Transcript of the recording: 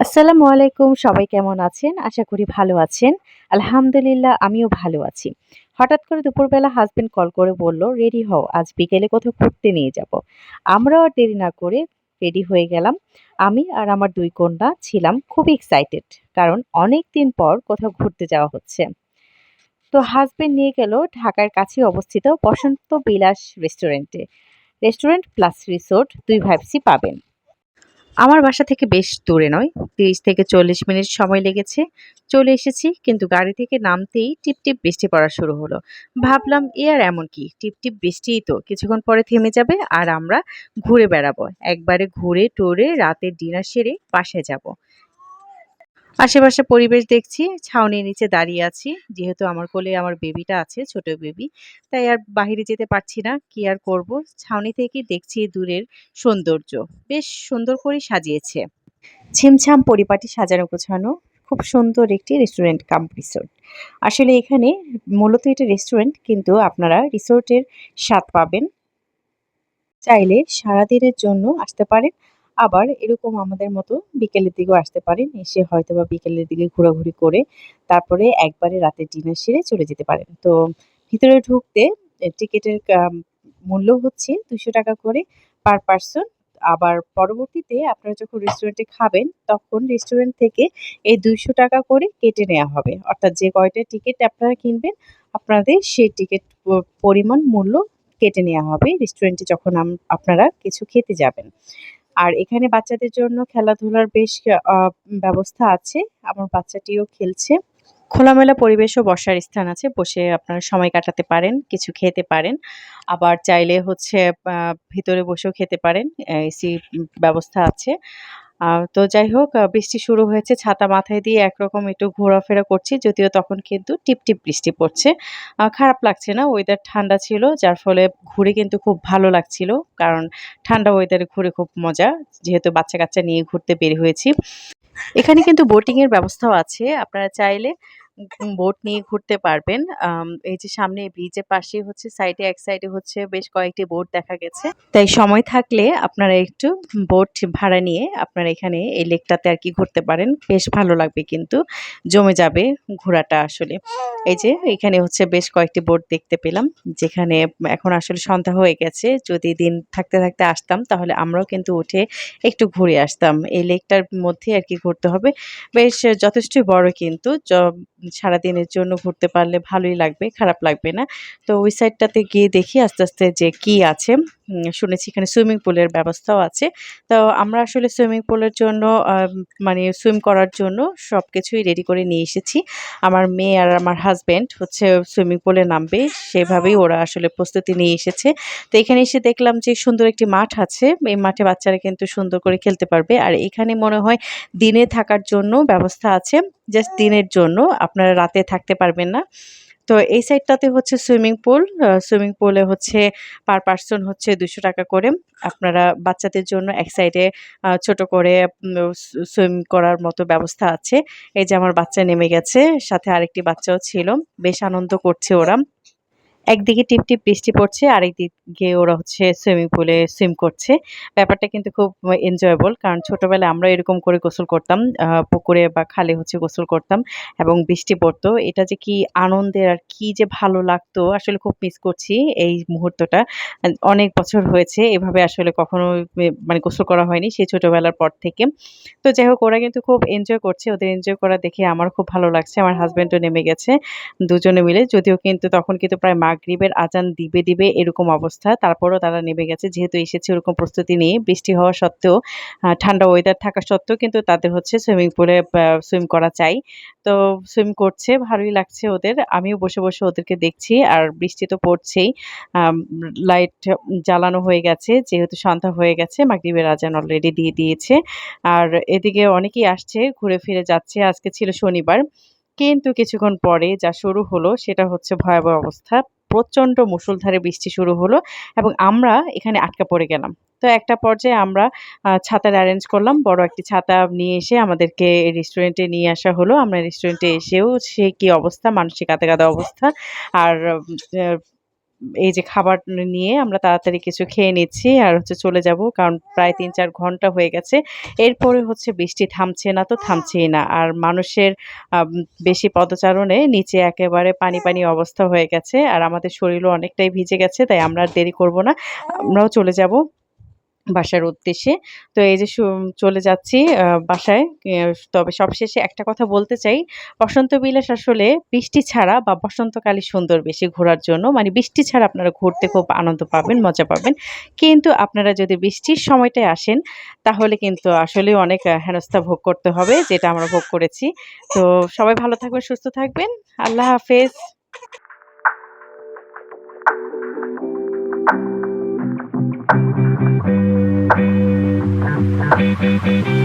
আসসালামু আলাইকুম, সবাই কেমন আছেন? আশা করি ভালো আছেন। আলহামদুলিল্লাহ, আমিও ভালো আছি। হঠাৎ করে দুপুরবেলা হাজবেন্ড কল করে বলল রেডি হও, আজ বিকেলে কোথাও ঘুরতে নিয়ে যাব। আমরাও আর দেরি না করে রেডি হয়ে গেলাম। আমি আর আমার দুই কন্যা ছিলাম খুব এক্সাইটেড কারণ অনেক দিন পর কোথাও ঘুরতে যাওয়া হচ্ছে। তো হাজবেন্ড নিয়ে গেল ঢাকার কাছে অবস্থিত বসন্ত বিলাস রেস্টুরেন্টে রেস্টুরেন্ট প্লাস রিসোর্ট দুই ভাইবসই পাবেন। আমার বাসা থেকে বেশ দূরে নয়, তিরিশ থেকে চল্লিশ মিনিট সময় লেগেছে। চলে এসেছি, কিন্তু গাড়ি থেকে নামতেই টিপটিপ বৃষ্টি পড়া শুরু হলো। ভাবলাম, এ আর এমন কি? টিপটিপ বৃষ্টিই তো। কিছুক্ষণ পরে থেমে যাবে আর আমরা ঘুরে বেড়াবো। একবারে ঘুরে টুরে রাতের ডিনার সেরে বাসায় যাব। আশেপাশে পরিবেশ দেখছি, ছাউনির নিচে দাঁড়িয়ে আছি। যেহেতু আমার কোলে আমার বেবিটা আছে, ছোট বেবি, তাই আর বাইরে যেতে পারছি না। কি আর করব? ছাউনি থেকে দেখছি দূরের সৌন্দর্য। বেশ সুন্দর করে সাজিয়েছে। ছিমছাম পরিপাটি সাজানো গোছানো, খুব সুন্দর একটি রেস্টুরেন্ট কাম রিসোর্ট। আসলে এখানে মূলত এটা রেস্টুরেন্ট, কিন্তু আপনারা রিসোর্টের স্বাদ পাবেন। চাইলে সারাদিনের জন্য আসতে পারেন। আবার এরকম আমাদের মতো বিকেলের দিকেও আসতে পারেন, এসে হয়তো বা বিকেলের দিকে ঘোরাঘুরি করে তারপরে একবারে রাতের ডিনার সেরে চলে যেতে পারেন। তো ভিতরে ঢুকতে টিকিটের মূল্য হচ্ছে দুশো টাকা করে পার পারসন। আবার পরবর্তীতে আপনারা যখন রেস্টুরেন্টে খাবেন, তখন রেস্টুরেন্ট থেকে এই দুইশো টাকা করে কেটে নেওয়া হবে। অর্থাৎ যে কয়টা টিকিট আপনারা কিনবেন, আপনাদের সেই টিকিট পরিমাণ মূল্য কেটে নেওয়া হবে রেস্টুরেন্টে যখন আপনারা কিছু খেতে যাবেন। আর এখানে বাচ্চাদের জন্য খেলাধুলার বেশ ব্যবস্থা আছে। আমার বাচ্চাটিও খেলছে। খোলামেলা পরিবেশ ও বসার স্থান আছে, বসে আপনারা সময় কাটাতে পারেন, কিছু খেতে পারেন। আবার চাইলে হচ্ছে ভিতরে বসেও খেতে পারেন এসি ব্যবস্থা আছে। তো যাই হোক বৃষ্টি শুরু হয়েছে, ছাতা মাথায় দিয়ে একরকম একটু ঘোরাফেরা করছি, যদিও তখন কিন্তু টিপটিপ টিপ বৃষ্টি পড়ছে। খারাপ লাগছে না ওয়েদার ঠান্ডা ছিল, যার ফলে ঘুরে কিন্তু খুব ভালো লাগছিল, কারণ ঠান্ডা ওয়েদারে ঘুরে খুব মজা, যেহেতু বাচ্চা কাচ্চা নিয়ে ঘুরতে বের হয়েছি। এখানে কিন্তু বোটিংয়ের ব্যবস্থাও আছে, আপনারা চাইলে বোট নিয়ে ঘুরতে পারবেন। এই যে সামনে ব্রিজের পাশে হচ্ছে সাইডে, এক সাইডে হচ্ছে বেশ কয়েকটি বোট দেখা গেছে। তাই সময় থাকলে আপনারা একটু বোট ভাড়া নিয়ে আপনারা এখানে এই লেকটাতে আর কি ঘুরতে পারেন। বেশ ভালো লাগবে কিন্তু, জমে যাবে ঘোরাটা আসলে। এই যে এখানে হচ্ছে বেশ কয়েকটি বোট দেখতে পেলাম, যেখানে এখন আসলে সন্ধ্যা হয়ে গেছে। যদি দিন থাকতে থাকতে আসতাম, তাহলে আমরাও কিন্তু উঠে একটু ঘুরে আসতাম। এই লেকটার মধ্যে আর কি ঘুরতে হবে। বেশ যথেষ্টই বড় কিন্তু সারাদিনের জন্য ঘুরতে পারলে ভালোই লাগবে, খারাপ লাগবে না। তো ওই সাইডটাতে গিয়ে দেখি আস্তে আস্তে যে কি আছে। শুনেছি এখানে সুইমিং পুলের ব্যবস্থাও আছে। তো আমরা আসলে সুইমিং পুলের জন্য মানে সুইম করার জন্য সব কিছুই রেডি করে নিয়ে এসেছি। আমার মেয়ে আর আমার হাজব্যান্ড হচ্ছে সুইমিং পুলে নামবে, সেভাবেই ওরা আসলে প্রস্তুতি নিয়ে এসেছে। তো এখানে এসে দেখলাম যে সুন্দর একটি মাঠ আছে, এই মাঠে বাচ্চারা কিন্তু সুন্দর করে খেলতে পারবে। আর এখানে মনে হয় দিনে থাকার জন্য ব্যবস্থা আছে। জাস্ট দিনের জন্য, আপনারা রাতে থাকতে পারবেন না। তো এই সাইডটাতে হচ্ছে সুইমিং পুল সুইমিং পুলে হচ্ছে পার পার্সন হচ্ছে দুশো টাকা করে। আপনারা বাচ্চাদের জন্য এক সাইডে ছোট করে সুইম করার মতো ব্যবস্থা আছে। এই যে আমার বাচ্চা নেমে গেছে, সাথে আরেকটি বাচ্চাও ছিল। বেশ আনন্দ করছে ওরা। একদিকে টিপ টিপ বৃষ্টি পড়ছে আর একদিকে ওরা হচ্ছে সুইমিং পুলে সুইম করছে। ব্যাপারটা কিন্তু খুব এনজয়েবল কারণ ছোটোবেলায় আমরা এরকম করে গোসল করতাম পুকুরে বা খালে হচ্ছে গোসল করতাম এবং বৃষ্টি পড়তো। এটা যে কি আনন্দের আর কি যে ভালো লাগতো, আসলে খুব মিস করছি এই মুহূর্তটা। অনেক বছর হয়েছে, এভাবে আসলে কখনো মানে গোসল করা হয়নি সেই ছোটোবেলার পর থেকে। তো যাই হোক, ওরা কিন্তু খুব এনজয় করছে, ওদের এনজয় করা দেখে আমার খুব ভালো লাগছে। আমার হাজব্যান্ডও নেমে গেছে, দুজনে মিলে, যদিও কিন্তু তখন কিন্তু প্রায় মাগরিবের আজান দিবে দিবে এরকম অবস্থা। তারপরও তারা নেমে গেছে। যেহেতু এসেছে ওরকম প্রস্তুতি নিয়ে, বৃষ্টি হওয়া সত্ত্বেও ঠান্ডা ওয়েদার থাকা সত্ত্বেও কিন্তু তাদের হচ্ছে সুইমিং পুলে সুইম করা চাই। তো সুইম করছে, ভালোই লাগছে ওদের। আমিও বসে বসে ওদেরকে দেখছি, আর বৃষ্টি তো পড়ছেই। লাইট জ্বালানো হয়ে গেছে, যেহেতু সন্ধ্যা হয়ে গেছে, মাগরিবের আজান অলরেডি দিয়ে দিয়েছে। আর এদিকে অনেকেই আসছে, ঘুরে ফিরে যাচ্ছে, আজকে ছিল শনিবার। কিন্তু কিছুক্ষণ পরে যা শুরু হলো, সেটা হচ্ছে ভয়াবহ অবস্থা। প্রচণ্ড মুষলধারে বৃষ্টি শুরু হলো এবং আমরা এখানে আটকা পড়ে গেলাম। তো একটা পর্যায়ে আমরা ছাতার অ্যারেঞ্জ করলাম। বড় একটি ছাতা নিয়ে এসে আমাদেরকে রেস্টুরেন্টে নিয়ে আসা হলো। আমরা রেস্টুরেন্টে এসেও সে কি অবস্থা, মানসিক কাতে কাঁদা অবস্থা। আর এই যে খাবার নিয়ে আমরা তাড়াতাড়ি কিছু খেয়ে নিচ্ছি আর হচ্ছে চলে যাব কারণ প্রায় ৩-৪ ঘণ্টা হয়ে গেছে। এরপরে হচ্ছে বৃষ্টি থামছে না তো থামছেই না। আর মানুষের বেশি পদচারণে নিচে একেবারে পানি, পানি অবস্থা হয়ে গেছে। আর আমাদের শরীরও অনেকটাই ভিজে গেছে তাই আমরা আর দেরি করব না। আমরাও চলে যাব বাসার উদ্দেশ্যে। তো এই যে চলে যাচ্ছি বাসায়। তবে সবশেষে একটা কথা বলতে চাই, বসন্ত বিলাস আসলে বৃষ্টি ছাড়া বা বসন্তকালই সুন্দর বেশি ঘোরার জন্য। মানে বৃষ্টি ছাড়া আপনারা ঘুরতে খুব আনন্দ পাবেন, মজা পাবেন। কিন্তু আপনারা যদি বৃষ্টির সময়টায় আসেন, তাহলে কিন্তু আসলে অনেক হেনস্থা ভোগ করতে হবে, যেটা আমরা ভোগ করেছি। তো সবাই ভালো থাকবেন, সুস্থ থাকবেন। আল্লাহ হাফেজ। Thank you.